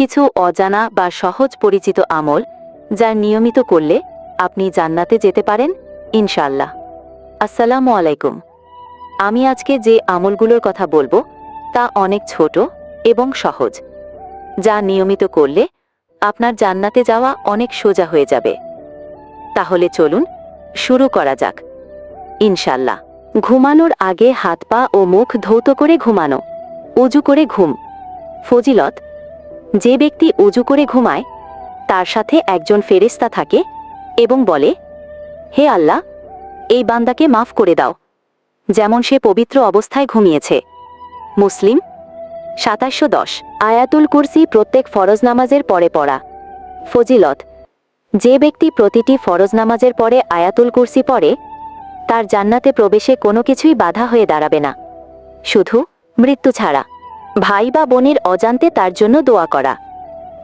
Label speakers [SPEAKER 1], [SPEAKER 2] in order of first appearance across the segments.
[SPEAKER 1] কিছু অজানা বা সহজ পরিচিত আমল যার নিয়মিত করলে আপনি জান্নাতে যেতে পারেন ইনশাল্লাহ আসসালামু আলাইকুম। আমি আজকে যে আমলগুলোর কথা বলব, তা অনেক ছোট এবং সহজ, যা নিয়মিত করলে আপনার জান্নাতে যাওয়া অনেক সোজা হয়ে যাবে। তাহলে চলুন শুরু করা যাক। ইনশাল্লাহ ঘুমানোর আগে হাত পা ও মুখ ধৌত করে ঘুমানো, উজু করে ঘুম, ফজিলত যে ব্যক্তি উজু করে ঘুমায়, তার সাথে একজন ফেরেস্তা থাকে এবং বলে, হে আল্লাহ, এই বান্দাকে মাফ করে দাও, যেমন সে পবিত্র অবস্থায় ঘুমিয়েছে। মুসলিম, সাতাশশো দশ, আয়াতুল কুরসি প্রত্যেক ফরজ নামাজের পরে পড়া। ফজিলত, যে ব্যক্তি প্রতিটি ফরজ নামাজের পরে আয়াতুল কুরসি পড়ে, তার জান্নাতে প্রবেশে কোনো কিছুই বাধা হয়ে দাঁড়াবে না। শুধু মৃত্যু ছাড়া। ভাই বা বোনের অজান্তে তার জন্য দোয়া করা।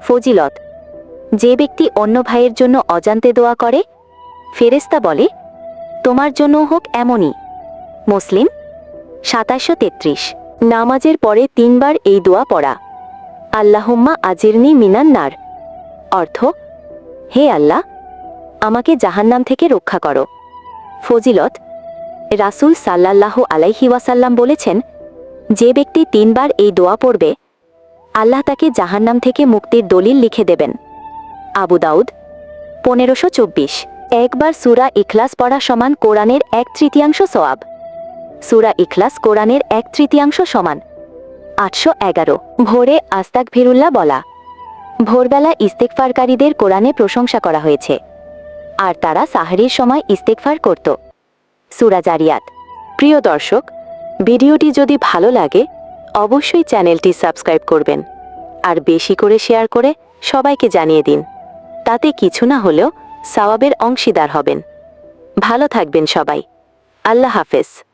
[SPEAKER 1] ফজিলত, যে ব্যক্তি অন্য ভাইয়ের জন্য অজান্তে দোয়া করে ফেরেস্তা বলে, তোমার জন্য হোক এমনই। মুসলিম সাতাশশো তেত্রিশ, নামাজের পরে তিনবার এই দোয়া পড়া। আল্লাহম্মা আজিরনি মিনান্নার অর্থ, হে আল্লাহ, আমাকে জাহান্নাম থেকে রক্ষা করো। ফজিলত, রাসূল সাল্লাল্লাহু আলাইহি ওয়াসাল্লাম বলেছেন যে ব্যক্তি তিনবার এই দোয়া পড়বে, আল্লাহ তাকে জাহান্নাম থেকে মুক্তির দলিল লিখে দেবেন। আবু দাউদ, পনেরোশো চব্বিশ। একবার সুরা ইখলাস পড়া সমান কোরআনের এক তৃতীয়াংশ সোয়াব সুরা ইখলাস কোরআনের এক তৃতীয়াংশ সমান আটশো এগারো। ভোরে আস্তাক ভিরুল্লাহ বলা। ভোরবেলা ইস্তেকফারকারীদের কোরআনে প্রশংসা করা হয়েছে। আর তারা সাহারির সময় ইস্তেকফার করত। সুরা জারিয়াত। প্রিয় দর্শক ভিডিওটি যদি ভালো লাগে, অবশ্যই চ্যানেলটি সাবস্ক্রাইব করবেন। আর বেশি করে শেয়ার করে সবাইকে জানিয়ে দিন। তাতে কিছু না হলেও সাওয়াবের অংশীদার হবেন। ভালো থাকবেন সবাই। আল্লাহ হাফেজ।